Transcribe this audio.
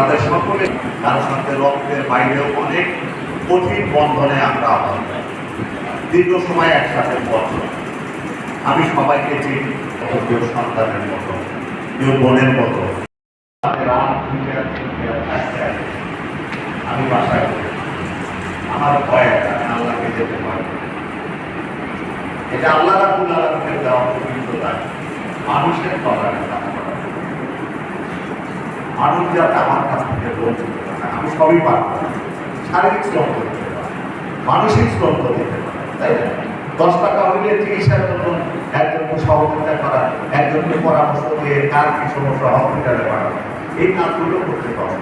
তাদের সকলে তার সাথে রক্তের বাইরেও অনেক কঠিন বন্ধনে আমরা আবদ্ধ। দীর্ঘ সময় একসাথে বছর আমি সবাইকে চিনি সন্তানের মতো কেউ বোনের মতো। আমি বাসায় আমার ভয় আমি আল্লাহকে যেতে পারব এটা আল্লাহ রাবুল দেওয়া পবিত্রতা। মানুষের কথা মানুষ যাতে আমার কাছ থেকে আমি সবই পারব। শারীরিক শ্রম করতে পারি মানসিক শ্রম করতে পারি তাই না? দশ টাকা হইলে চিকিৎসার জন্য একজনকে সহযোগিতা করা, একজনকে পরামর্শ দিয়ে তার কি সমস্যা হসপিটালে পাঠানো। এই কাজগুলো করতে পারব।